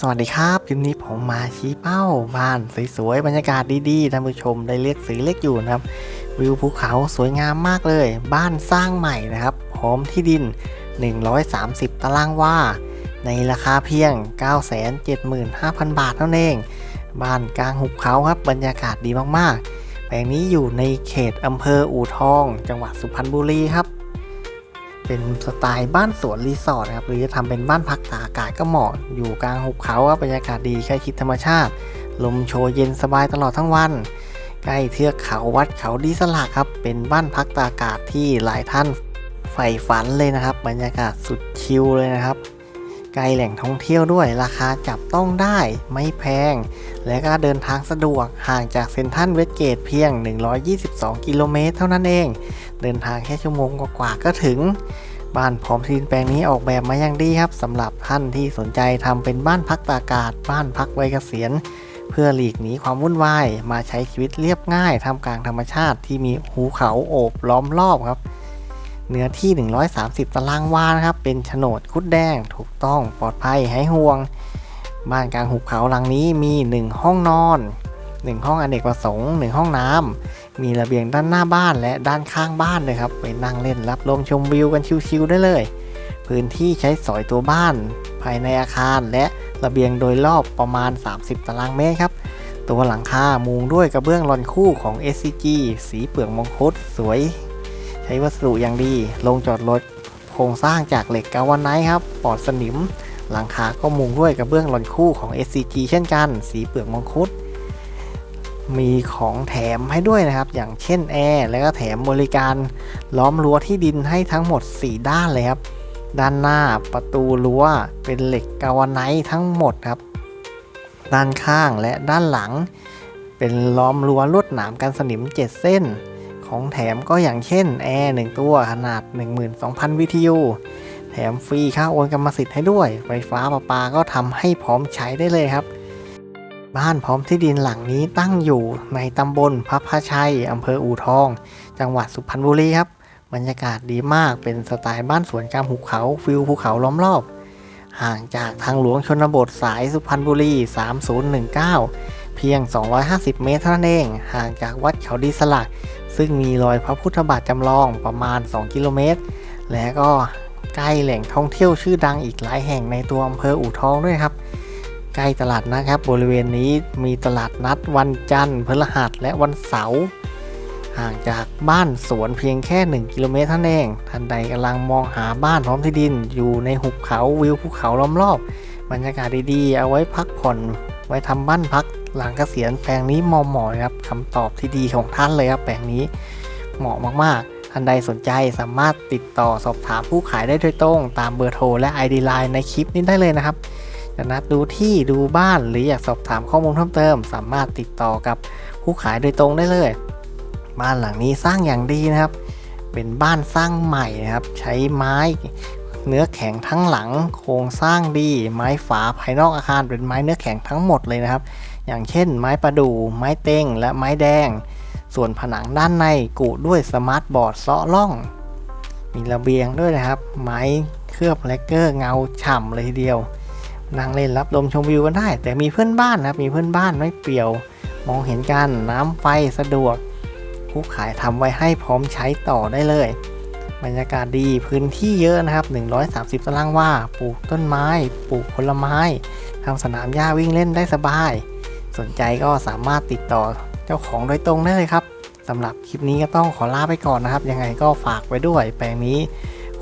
สวัสดีครับคลิปนี้ผมมาชี้เป้าบ้านสวยๆบรรยากาศดีๆท่านผู้ชมได้เลือกซื้อเล็กอยู่นะครับ วิวภูเขาสวยงามมากเลย บ้านสร้างใหม่นะครับพร้อมที่ดิน 130 ตารางวาในราคาเพียง 975,000 บาทเท่านั้นเอง บ้านกลางหุบเขาครับบรรยากาศดีมากๆ แปลงนี้อยู่ในเขตอำเภออู่ทอง จังหวัดสุพรรณบุรีครับ เป็นสไตล์บ้านสวนรีสอร์ทนะครับหรือจะทำเป็นบ้านพักตากอากาศก็เหมาะ อยู่กลางหุบเขาครับบรรยากาศดีใกล้ชิดธรรมชาติ ลมโชยเย็นสบายตลอดทั้งวัน ใกล้เทือกเขาวัดเขาดีสลักครับ เป็นบ้านพักตากอากาศที่หลายท่านใฝ่ฝันเลยนะครับ บรรยากาศสุดชิลเลยนะครับ กล้แหล่งท่องเที่ยวด้วยราคาจับต้องได้ไม่แพง และก็เดินทางสะดวกห่างจากเซนทัลเวสเกตเพียง 122 กิโลเมตรเท่านั้นเอง เดินทางแค่ชั่วโมงกว่าๆก็ถึง บ้านพร้อมทีนแปลงนี้ออกแบบมาอย่างดีครับสำหรับท่านที่สนใจทำเป็นบ้านพักตากอากาศ บ้านพักไว้เกษียณเพื่อหลีกหนีความวุ่นวายมาใช้ชีวิตเรียบง่ายท่ามกลางธรรมชาติที่มีภูเขาโอบล้อมรอบครับ เนื้อที่ 130 ตารางวานะครับ เป็นโฉนดคุดแดง ถูกต้องปลอดภัยหายห่วง บ้านกลางหุบเขาหลังนี้มี 1 ห้องนอน 1 ห้องอเนกประสงค์ 1 ห้องน้ำมีระเบียงด้านหน้าบ้านและด้านข้างบ้านเลยครับ ไปนั่งเล่นรับลมชมวิวกันชิวๆได้เลย พื้นที่ใช้สอยตัวบ้าน ภายในอาคารและระเบียงโดยรอบประมาณ 30 ตารางเมตรครับตัวหลังคามุงด้วยกระเบื้องลอนคู่ของ SCG สีเปลือกมงคุดสวย ใช้วัสดุอย่างดีลงจอดรถ โครงสร้างจากเหล็กกาวไนท์ครับปลอดสนิม หลังคาก็มุงด้วยกระเบื้องหลอนคู่ของ SCG เช่นกัน สีเปลือกมังคุด มีของแถมให้ด้วยนะครับ อย่างเช่นแอร์แล้วก็แถมบริการล้อมรั้วที่ดินให้ทั้งหมด 4 ด้านเลยครับ ด้านหน้าประตูรั้วเป็นเหล็กกาวไนท์ทั้งหมดครับ ด้านข้างและด้านหลัง เป็นล้อมรั้วลวดหนามกันสนิม 7 เส้น ของแถมก็อย่างเช่นแอร์1ตัวขนาด 12,000 วิทยุ แถมฟรีค่าโอนกรรมสิทธิ์ให้ด้วย ไฟฟ้าประปาก็ทำให้พร้อมใช้ได้เลยครับ บ้านพร้อมที่ดินหลังนี้ตั้งอยู่ในตำบลพระพาชัยอำเภออู่ทอง จังหวัดสุพรรณบุรีครับ บรรยากาศดีมากเป็นสไตล์บ้านสวนกลางหุบเขาฟิวภูเขาล้อมรอบห่างจากทางหลวงชนบทสายสุพรรณบุรี 3019 เพียง 250 เมตรเท่านั้นเอง ห่างจากวัดเขาดีสลัก ซึ่งมีรอยพระพุทธบาทจำลองประมาณ 2 กิโลเมตร และก็ใกล้แหล่งท่องเที่ยวชื่อดังอีกหลายแห่งในตัวอำเภออู่ทองด้วยครับ ใกล้ตลาดนะครับ บริเวณนี้มีตลาดนัดวันจันทร์พฤหัสและวันเสาร์ห่างจากบ้านสวนเพียงแค่ 1 กิโลเมตรเท่านั้นเองท่านใดกำลังมองหาบ้านพร้อมที่ดิน อยู่ในหุบเขาวิวภูเขาล้อมรอบ บรรยากาศดีๆ เอาไว้พักผ่อน ไว้ทำบ้านพัก หลังเกษียณแปลงนี้เหมาะๆครับคำตอบที่ดีของท่านเลยครับแปลงนี้เหมาะมากๆ ท่านใดสนใจสามารถติดต่อสอบถามผู้ขายได้โดยตรง ตามเบอร์โทรและ ID Line ในคลิปนี้ได้เลยนะครับจะนัดดูที่ดูบ้านหรืออยากสอบถามข้อมูลเพิ่มเติม สามารถติดต่อกับผู้ขายโดยตรงได้เลย บ้านหลังนี้สร้างอย่างดีนะครับ เป็นบ้านสร้างใหม่นะครับ ใช้ไม้เนื้อแข็งทั้งหลัง โครงสร้างดี ไม้ฝาภายนอกอาคารเป็นไม้เนื้อแข็งทั้งหมดเลยนะครับ อย่างเช่น ไม้ประดู่ไม้เต้ง และไม้แดง ส่วนผนังด้านในกุด้วยสมาร์ทบอร์ดเซาะล่อง มีระเบียงด้วยนะครับ ไม้เคลือบแลกเกอร์เงาฉ่ำเลยทีเดียว นั่งเล่นรับลมชมวิวกันได้ แต่มีเพื่อนบ้านนะครับมีเพื่อนบ้านไม่เปลี่ยว มองเห็นกันน้ำไฟสะดวก ผู้ขายทำไว้ให้พร้อมใช้ต่อได้เลยบรรยากาศดีพื้นที่เยอะนะครับ 130 ตารางวาปลูกต้นไม้ ปลูกผลไม้ทำสนามหญ้าวิ่งเล่นได้สบาย สนใจก็สามารถติดต่อเจ้าของโดยตรงได้เลยครับสำหรับคลิปนี้ก็ต้องขอลาไปก่อนนะครับ ยังไงก็ฝากไว้ด้วย แปลงนี้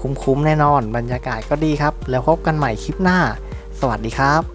คุ้มๆแน่นอน บรรยากาศก็ดีครับ แล้วพบกันใหม่คลิปหน้า สวัสดีครับ